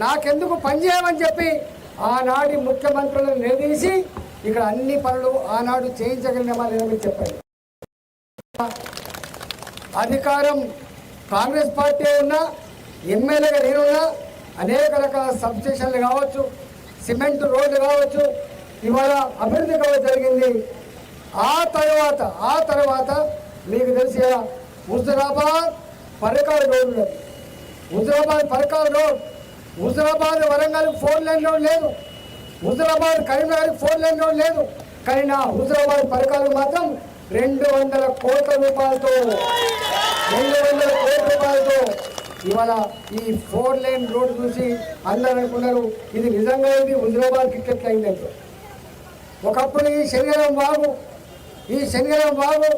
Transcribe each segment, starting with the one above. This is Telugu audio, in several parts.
నాకెందుకు పనిచేయమని చెప్పి ఆనాడి ముఖ్యమంత్రులను నిలదీసి ఇక్కడ అన్ని పనులు ఆనాడు చేయించగలిగామా లేదని చెప్పారు అధికారం కాంగ్రెస్ పార్టీ ఉన్నా ఎమ్మెల్యేగా నేనున్నా అనేక రకాల సబ్స్టేషన్లు కావచ్చు సిమెంట్ రోడ్లు కావచ్చు ఇవాళ అభివృద్ధి కావచ్చు జరిగింది. ఆ తర్వాత ఆ తర్వాత మీకు తెలిసి హుజరాబాద్ పరకాల రోడ్లు ఉన్నది. Huzurabad Parakala road Huzurabad Warangal four lane road లేదు. Huzurabad Karimnagar four lane road లేదు. కానీ నా హుజరాబాద్ పథకాలు మాత్రం రెండు వందల కోట్ల రూపాయలతో రెండు వందల కోట్ల రూపాయలతో ఇవాళ ఈ ఫోర్ లైన్ రోడ్ చూసి అందరూ అనుకున్నారు ఇది నిజంగా ఇది హుజరాబాద్ క్రికెట్ అయిందంటే ఒకప్పుడు ఈ శనిగరం బాబు ఈ శనిగరం బాబు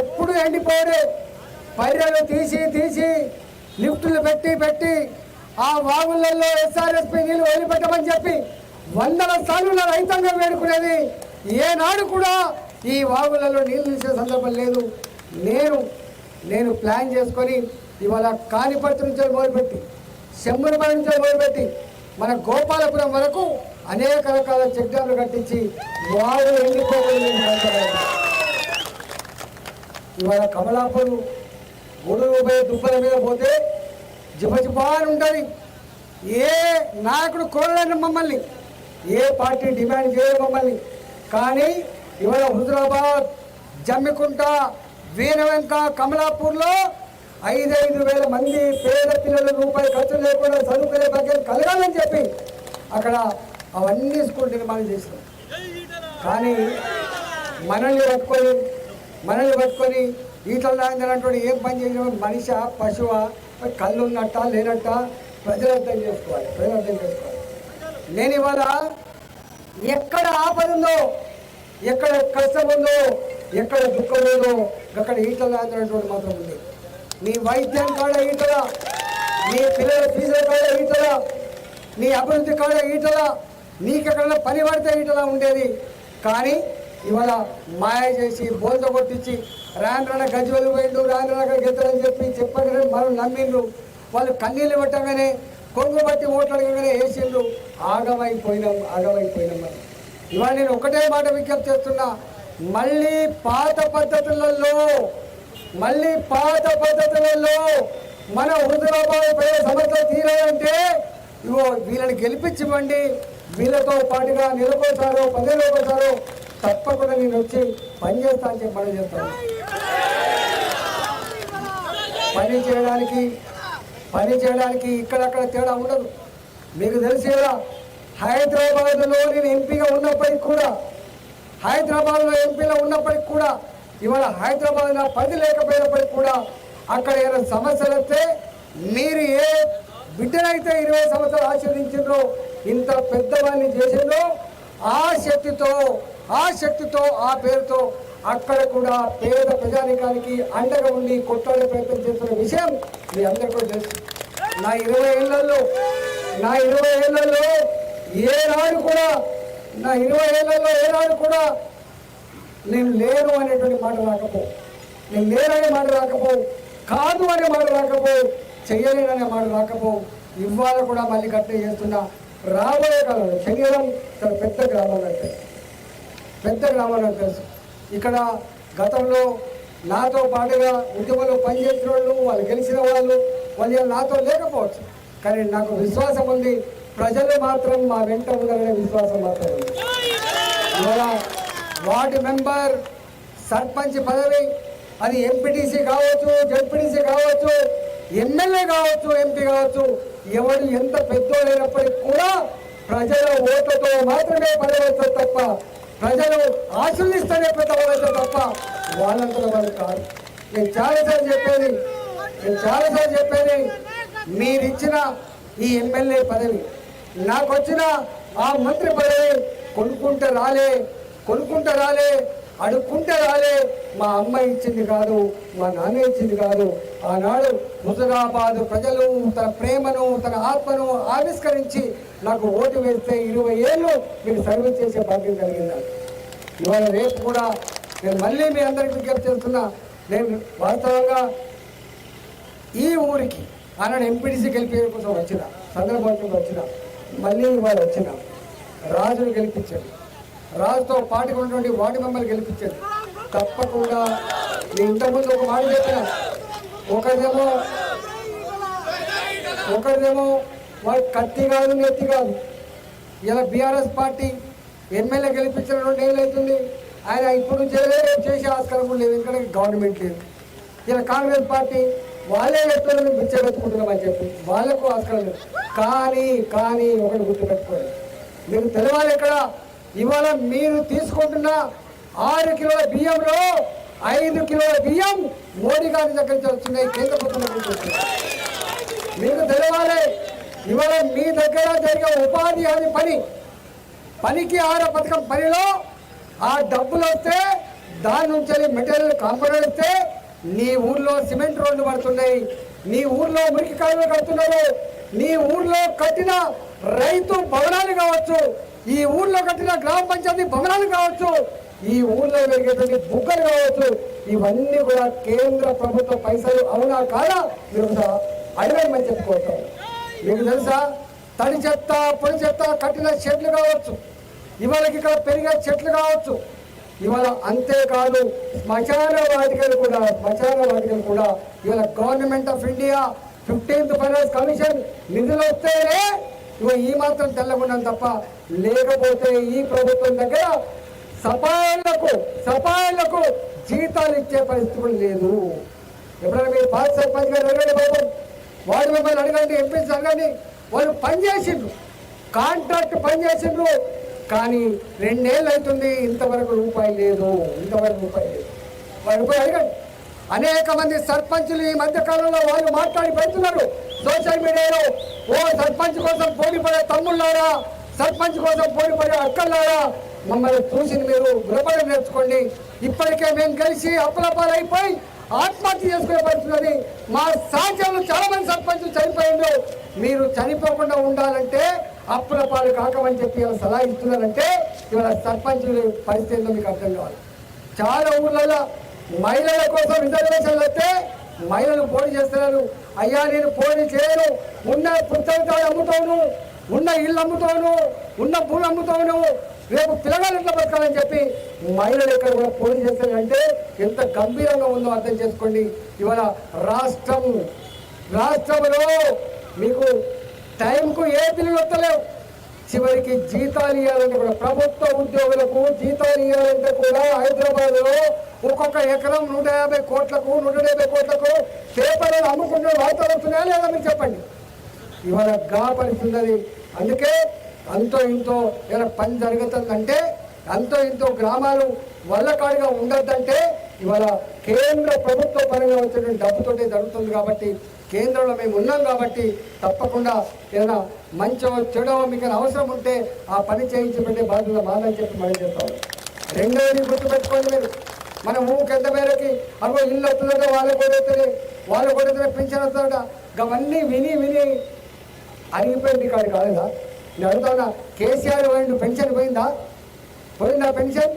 ఎప్పుడు ఎండిపోయాడు. పర్యలు తీసి తీసి లిఫ్టులు పెట్టి పెట్టి ఆ వాగులలో ఎస్ఆర్ఎస్పి నీళ్ళు వదిలిపెట్టమని చెప్పి వందల సార్లు రైతాంగం వేడుకునేది. ఏనాడు కూడా ఈ వాగులలో నీళ్ళు తీసే సందర్భం లేదు. నేను నేను ప్లాన్ చేసుకొని ఇవాళ కానిపర్తి నుంచి మొదలుపెట్టి శంభునిపల్లి నుంచి మొదలుపెట్టి మన గోపాలపురం వరకు అనేక రకాల చెక్ డ్యామ్లు కట్టించి వాడు ఎండిపోకుండా ఇవాళ కమలాపూర్ గొడుగు పోయి దుబ్బల మీద పోతే జిపజిపా అని ఉంటుంది ఏ నాయకుడు కోరలేని మమ్మల్ని ఏ పార్టీ డిమాండ్ చేయదు మమ్మల్ని. కానీ ఇవాళ హుజరాబాద్ జమ్మికుంట వీరవెంక కమలాపూర్లో ఐదైదు వేల మంది పేద పిల్లలు రూపాయి ఖర్చు లేకుండా చదువుకునే భాగ్యం కలగాలని చెప్పి అక్కడ అవన్నీ స్కూల్ నిర్మాణం చేసినాం కానీ మనల్ని పట్టుకొని మనల్ని పట్టుకొని ఈటల రాజేంద్ర ఏం పని చేయడం మనిషి పశువా కళ్ళు ఉన్నట్ట లేనట్ట ప్రజలు అర్థం చేసుకోవాలి ప్రజలు అర్థం చేసుకోవాలి. నేను ఇవాళ ఎక్కడ ఆపద ఉందో ఎక్కడ కష్టం ఉందో ఎక్కడ దుఃఖం ఉందో అక్కడ ఈటల రాజేంద్ర మాత్రం ఉంది. మీ వైద్యం కాడ ఈటల మీ పిల్లల ఫీజుల కాడ ఈటల మీ అభివృద్ధి కాడ ఈటల నీకెక్కడ పని పడితే ఈటలా ఉండేది? కానీ ఇవాళ మాయ చేసి బోల్త కొట్టించి రాండ్రన గజ్వలు పోయిండు రాండ్రన గెత్తలని చెప్పి చెప్పగానే మనం నమ్మిండ్రు. వాళ్ళు కన్నీళ్ళు పెట్టగానే కొంగు బట్టి ఓట్లడగానే వేసిండ్రు. ఆగమైపోయినాం ఆగమైపోయినాం మనం ఇవాళ నేను ఒకటే మాట విజ్ఞప్తి చేస్తున్నా. మళ్ళీ పాత పద్ధతులలో మళ్ళీ పాత పద్ధతులలో మన హుజరాబాద్ ప్రజల సమస్యలు తీరాలంటే ఇగో వీళ్ళని గెలిపించమండి. వీళ్ళతో పాటుగా నెలకోసారో పదేళ్ళకోసారో తప్పకుండా నేను వచ్చి పనిచేస్తా అని చెప్పి మనం చేస్తాను పని చేయడానికి పని చేయడానికి ఇక్కడక్కడ తేడా ఉండదు. మీకు తెలిసేలా హైదరాబాద్లో నేను ఎంపీగా ఉన్నప్పటికి కూడా హైదరాబాద్లో ఎంపీలో ఉన్నప్పటికి కూడా ఇవాళ హైదరాబాద్ నా పది లేకపోయినప్పటికి కూడా అక్కడ ఏదైనా సమస్యలు వస్తే మీరు ఏ బిడ్డనైతే ఇరవై సంవత్సరాలు ఆశీర్వదించిండ్రో ఇంత పెద్దవాడిని చేసిండ్రో ఆ శక్తితో ఆ శక్తితో ఆ పేరుతో అక్కడ కూడా పేద ప్రజానికానికి అండగా ఉండి కొట్లాడే ప్రయత్నం చేస్తున్న విషయం మీ అందరికీ కూడా తెలుసు. నా ఇరవై ఏళ్ళలో నా ఇరవై ఏళ్ళలో ఏనాడు కూడా నా ఇరవై ఏళ్ళలో ఏనాడు కూడా నేను లేను అనేటువంటి మాట రాకపో. నేను లేననే మాట రాకపో కాదు అనే మాట రాకపో చెయ్యలేననే మాట రాకపో. ఇవాళ కూడా మళ్ళీ కట్టే చేస్తున్నా. రాబోయే కాలంలో శరీరం చాలా పెద్ద గ్రామాలు అంటే పెద్ద గ్రామాలు తెలుసు. ఇక్కడ గతంలో నాతో పాటుగా ఉద్యమంలో పనిచేసిన వాళ్ళు వాళ్ళు గెలిచిన వాళ్ళు వాళ్ళు నాతో లేకపోవచ్చు. కానీ నాకు విశ్వాసం ఉంది ప్రజలు మాత్రం మా వెంట ఉన్నారనే విశ్వాసం మాత్రం ఉంది. ఇవాళ వార్డు మెంబర్ సర్పంచ్ పదవి అది ఎంపీటీసీ కావచ్చు జడ్పీటీసీ కావచ్చు ఎమ్మెల్యే కావచ్చు ఎంపీ కావచ్చు ఎవరు ఎంత పెద్దోడైనప్పటికీ కూడా ప్రజల ఓట్లతో మాత్రమే పదవచ్చు తప్ప ప్రజలు ఆశీర్దిస్తేనే పెద్దవాళ్ళతో తప్ప వాళ్ళంతా వాళ్ళు కాదు. నేను చాలాసార్లు చెప్పేది నేను చాలాసార్లు చెప్పేది మీరిచ్చిన ఈ ఎమ్మెల్యే పదవి నాకు వచ్చిన ఆ మంత్రి పదవి కొనుక్కుంటే రాలే కొనుక్కుంటే రాలే అడుక్కుంటే రాలే మా అమ్మ ఇచ్చింది కాదు మా నాన్న ఇచ్చింది కాదు. ఆనాడు హుజరాబాద్ ప్రజలు తన ప్రేమను తన ఆత్మను ఆవిష్కరించి నాకు ఓటు వేస్తే ఇరవై ఏళ్ళు మీకు సర్వీస్ చేసే భాగ్యం కలిగింది ఇవాళ రేపు కూడా నేను మళ్ళీ మీ అందరికీ విజ్ఞప్తి చేస్తున్నా నేను వాస్తవంగా ఈ ఊరికి ఆయన ఎంపీడీసీ గెలిపే కోసం వచ్చిన సందర్భంగా వచ్చిన మళ్ళీ ఇవాళ వచ్చిన రాజును గెలిపించండి రాజుతో పాటుగా ఉన్నటువంటి వార్డు మెంబర్లు గెలిపించండి తప్పకుండా నేను ఇంతకుముందు ఒక మాట చెప్పిన ఒకరిదేమో ఒకరిదేమో వాడు కత్తి కాదు నెత్తి కాదు. ఇలా బీఆర్ఎస్ పార్టీ ఎమ్మెల్యే గెలిపించిన రెండు ఏళ్ళు అవుతుంది. ఆయన ఇప్పుడు చేయలేదు చేసే ఆస్కారం కూడా లేదు ఎందుకంటే గవర్నమెంట్ లేదు. ఇలా కాంగ్రెస్ పార్టీ వాళ్ళే వ్యక్తులను బిచ్చబెట్టుకుంటున్నామని చెప్పి వాళ్ళకు ఆస్కారం లేదు. కానీ కానీ ఒకటి గుర్తుపెట్టుకోండి. మీరు తెలవాలి ఇక్కడ ఇవాళ మీరు తీసుకుంటున్న ఆరు కిలోల బియ్యంలో ఐదు కిలోల బియ్యం మోడీ గారి దగ్గర నుంచి వస్తున్నాయి కేంద్ర ప్రభుత్వం మీకు తెలవాలి. ఇవాళ మీ దగ్గర జరిగే ఉపాధి హామీ పని. పనికి ఆహార పథకం పనిలో ఆ డబ్బులు వస్తే దాని నుంచి మెటీరియల్ కాంపౌండ్ వస్తే నీ ఊర్లో సిమెంట్ రోడ్లు పడుతున్నాయి. నీ ఊర్లో మురికి కాలువలు కడుతున్నారు. నీ ఊర్లో కట్టిన రైతు భవనాలు కావచ్చు ఈ ఊర్లో కట్టిన గ్రామ పంచాయతీ భవనాలు కావచ్చు ఈ ఊర్లో జరిగేటువంటి బుగ్గలు కావచ్చు ఇవన్నీ కూడా కేంద్ర ప్రభుత్వ పైసలు. అవునా కాదా? మీరు ఒకసారి అడగమని చెప్పుకోవచ్చు మీకు తెలుసా? తడి చెత్త పొడి చెత్త కట్టిన చెట్లు కావచ్చు. ఇవాళకి ఇక్కడ పెరిగే చెట్లు కావచ్చు. ఇవాళ అంతేకాదు శ్మశాన వాటికలు కూడా శ్మశాన వాటికలు కూడా ఇవాళ government of India fifteenth finance commission నిధులు వస్తేనే ఇవాళ ఈ మాత్రం తెల్లకుండా తప్ప లేకపోతే ఈ ప్రభుత్వం దగ్గర సపాయలకు సపాయలకు జీతాలు ఇచ్చే పరిస్థితి కూడా లేదు. ఎప్పుడైనా మీరు పాత సర్పంచ్ గారు బాబు వార్డు మెంబర్లు అడగండి ఎంపీస్ అడగండి వాళ్ళు పని చేసిండ్రు. కాంట్రాక్ట్ పని చేసిండ్రు. కానీ రెండేళ్ళు అవుతుంది ఇంతవరకు రూపాయి లేదు ఇంతవరకు రూపాయి లేదు. వాళ్ళు పోయి అడగండి. అనేక మంది సర్పంచులు ఈ మధ్యకాలంలో వాళ్ళు మాట్లాడి పెడుతున్నారు. సోషల్ మీడియాలో ఓ సర్పంచ్ కోసం పోటీ పడే తమ్ముళ్ళారా? సర్పంచ్ కోసం పోటీ పడే మమ్మల్ని చూసి మీరు గురపడం నేర్చుకోండి. ఇప్పటికే మేము కలిసి అప్పులపాలైపోయి ఆత్మహత్య చేసుకునే పరిస్థితున్నది మా సాధ్యంలో చాలా మంది సర్పంచులు చనిపోయిండ్రు. మీరు చనిపోకుండా ఉండాలంటే అప్పుల పాలు కాకమని చెప్పి ఇలా సలహా ఇస్తున్నారంటే ఇవాళ సర్పంచుల పరిస్థితుల్లో మీకు అర్థం కావాలి. చాలా ఊర్లలో మహిళల కోసం రిజర్వేషన్లు వస్తే మహిళలు పోటీ చేస్తున్నారు. అయ్యా నేను పోటీ చేయను. ఉన్న పుస్తకాలు అమ్ముతాను ఉన్న ఇల్లు అమ్ముతాను ఉన్న భూమి అమ్ముతాను. రేపు పిల్లగాలు ఎట్లా బతకాలని చెప్పి మహిళలు ఇక్కడ కూడా పోటీ చేస్తారంటే ఎంత గంభీరంగా ఉందో అర్థం చేసుకోండి. ఇవాళ రాష్ట్రం రాష్ట్రంలో మీకు టైంకు ఏ బిల్లులు వస్తలేవు. చివరికి జీతాలు ఇవ్వాలంటే కూడా ప్రభుత్వ ఉద్యోగులకు జీతాలు ఇవ్వాలంటే కూడా హైదరాబాద్లో ఒక్కొక్క ఎకరం నూట యాభై కోట్లకు నూట డెబ్బై కోట్లకు పేపర్లు అమ్ముకుంటున్న వార్తలు వస్తున్నాయా లేదా మీరు చెప్పండి. ఇవాళ గా పరిస్థితుంది అందుకే అంతో ఇంతో ఏదైనా పని జరుగుతుందంటే అంతో ఇంతో గ్రామాలు వల్లకాడిగా ఉండద్దంటే ఇవాళ కేంద్ర ప్రభుత్వ పరంగా వచ్చినటువంటి డబ్బుతోటే జరుగుతుంది కాబట్టి కేంద్రంలో మేము ఉన్నాం కాబట్టి తప్పకుండా ఏదైనా మంచో చెడో మీకు అవసరం ఉంటే ఆ పని చేయించి పెట్టే బాధ్యత మాదని చెప్పి మనం చెప్తాం రెండోది గుర్తుపెట్టుకోండి మీరు. మన ఊరికి ఎంత మేరకి అగో ఇల్లు వస్తుందట వాళ్ళకి కొడుతుంది వాళ్ళకి కూడా పింఛన్ వస్తుందట. అవన్నీ విని విని అరిగిపోయింది కాదు కాలేదా నేను అడుగుతా కేసీఆర్ పోయిండు పెన్షన్ పోయిందా? పోయిందా పెన్షన్?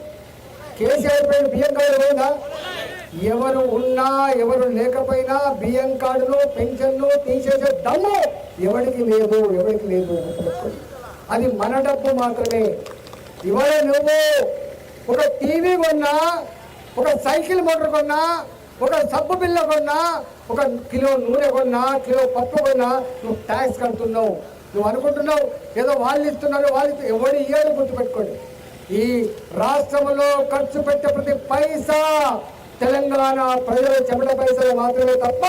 కేసీఆర్ పోయిండు బియ్యం కార్డు పోయిందా? ఎవరు ఉన్నా ఎవరు లేకపోయినా బియ్యం కార్డులు పెన్షన్లు తీసేసే దమ్ము ఎవరికి లేదు ఎవరికి లేదు అది మన డబ్బు మాత్రమే. ఇవాళ నువ్వు ఒక టీవీ కొన్నా ఒక సైకిల్ మోటార్ కొన్నా ఒక సబ్బు బిల్ల కొన్నా ఒక కిలో నూనె కొన్నా కిలో పప్పు కొన్నా నువ్వు ట్యాక్స్ కడుతున్నావు. నువ్వు అనుకుంటున్నావు ఏదో వాళ్ళు ఇస్తున్నారు వాళ్ళు ఎవడు ఇయ్యాడు గుర్తుపెట్టుకోండి. ఈ రాష్ట్రంలో ఖర్చు పెట్టే ప్రతి పైసా తెలంగాణ ప్రజల చెమట పైసలు మాత్రమే తప్ప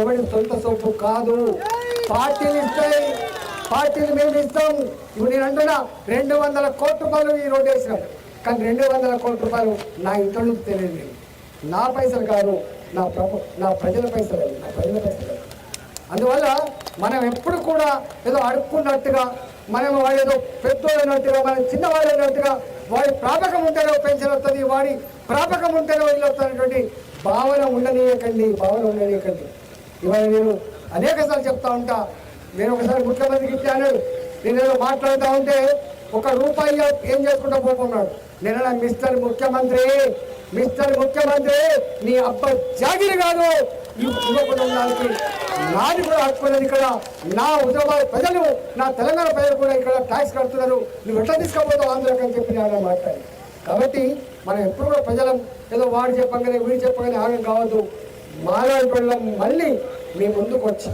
ఎవడి సొంత సొప్పు కాదు. పార్టీలు ఇస్తాయి పార్టీలు మేము ఇస్తాం. ఇప్పుడు నేను అంటున్నా రెండు వందల కోట్ల రూపాయలు ఈ రోడ్డు వేసినాం. కానీ రెండు వందల కోట్ల రూపాయలు నా ఇంట్లో నుంచి తెలియదు నా పైసలు కాదు నా ప్రభు నా ప్రజల పైసలు నా ప్రజల పైసలు. అందువల్ల మనం ఎప్పుడు కూడా ఏదో అడుక్కున్నట్టుగా మనం వాళ్ళు ఏదో పెద్దోళ్ళైనట్టుగా మనం చిన్నవాళ్ళైనట్టుగా వాడి ప్రాపకం ఉంటేనే పెన్షన్ వస్తుంది వాడి ప్రాపకం ఉంటేనే వదిలి వస్తున్నటువంటి భావన ఉండనీయకండి భావన ఉండనీయకండి. ఇవాళ నేను అనేక సార్లు చెప్తా ఉంటా నేను ఒకసారి ముఖ్యమంత్రికి ఇచ్చాను నేను ఏదో మాట్లాడుతూ ఉంటే ఒక రూపాయి ఏం చేసుకుంటా పోకున్నాడు నేను మిస్టర్ ముఖ్యమంత్రి మిస్టర్ ముఖ్యమంత్రి నీ అబ్బ జాగిరి కాదు ఇవ్వకుండా ఉండడానికి నాది కూడా హక్కు ఇక్కడ. నా హుజరాబాద్ ప్రజలు నా తెలంగాణ ప్రజలు కూడా ఇక్కడ ట్యాక్స్ కడుతున్నారు. నువ్వు ఎట్లా తీసుకపోతావు ఆంధ్రాకి అని చెప్పి నేను మాట్లాడి కాబట్టి మనం ఎప్పుడు కూడా ప్రజలం ఏదో వాడు చెప్పగానే వీడు చెప్పగానే ఆగం కావద్దు. మాలాడి పిల్లలం మళ్ళీ మీ ముందుకు వచ్చి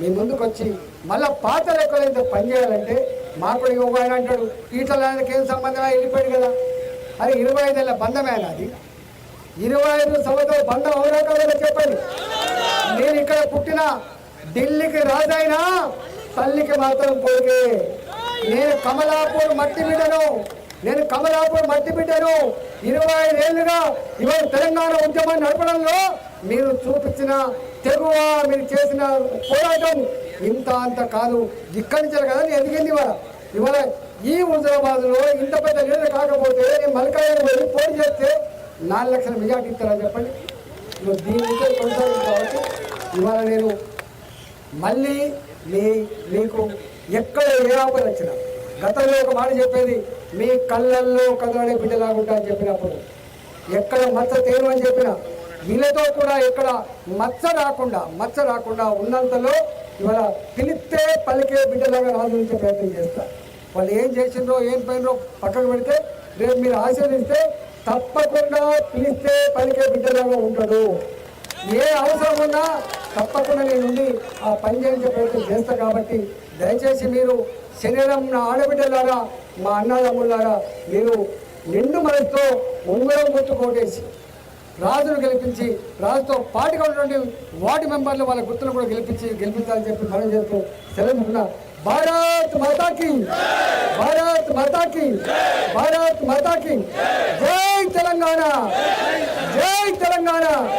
మీ ముందుకు వచ్చి మళ్ళా పాత లెక్కలైతే పనిచేయాలంటే పని చేయాలంటే మాకు కూడా ఒక ఆయన అంటాడు. ఈటలానికి ఏం సంబంధమే? వెళ్ళిపోయాడు కదా. అది ఇరవై ఐదేళ్ళ బంధమే అది ఇరవై ఐదు సంవత్సరాలు బంధం అవునా చెప్పండి. నేను ఇక్కడ పుట్టిన ఢిల్లీకి రాజైనా తల్లికి మాత్రం కొడుకే నేను కమలాపూర్ మట్టి బిడ్డను నేను కమలాపూర్ మట్టి బిడ్డను ఇరవై ఐదేళ్ళుగా ఇవాళ తెలంగాణ ఉద్యమాన్ని నడపడంలో మీరు చూపించిన తెగువ మీరు చేసిన పోరాటం ఇంత అంత కాదు. ఇక్కడి నుంచి కదా నేను ఎదిగింది ఇవాళ. ఇవాళ ఈ హుజరాబాద్లో ఇంత పెద్ద నీళ్ళు కాకపోతే నేను మలకాయలు వెళ్ళి పోటీ చేస్తే నాలుగు లక్షల మెజార్టీ ఇస్తారని చెప్పండి. నువ్వు దీని నుంచే కొనసాగింది కాబట్టి ఇవాళ నేను మళ్ళీ మీ మీకు ఎక్కడ ఏ ఆపద వచ్చినా గతంలో ఒక మాట చెప్పేది మీ కళ్ళల్లో కదలనే బిడ్డలాగుంటా అని చెప్పినప్పుడు ఎక్కడ మచ్చ తేను అని చెప్పిన వీళ్ళతో కూడా ఎక్కడ మచ్చ రాకుండా మచ్చ రాకుండా ఉన్నంతలో ఇవాళ పిలిస్తే పలికే బిడ్డలాగా ఆలోచించే ప్రయత్నం చేస్తా. వాళ్ళు ఏం చేసిండ్రో ఏం పోయినరో పక్కకు పెడితే రేపు మీరు ఆశీర్వదిస్తే తప్పకుండా పిలిస్తే పలికే బిడ్డలాగా ఉంటాడు ఏ అవసరం ఉన్నా తప్పకుండా నేను ఉండి ఆ పని చేయించే ప్రయత్నం చేస్తా కాబట్టి దయచేసి మీరు శరీరం నా ఆడబిడ్డలారా మా అన్నదమ్ములారా మీరు నిండు మనసుతో ఉంగరం గుర్తు కోటేసి రాజును గెలిపించి రాజుతో పాటుగా ఉన్నటువంటి వార్డు మెంబర్లు వాళ్ళ గుర్తులు కూడా గెలిపించి గెలిపించాలని చెప్పి మనం చేస్తూ సెలవుకున్నా భారత్ మాతాకి భారత్ మాతాకి భారత్ మాతాకి జై! తెలంగాణ. జై తెలంగాణ.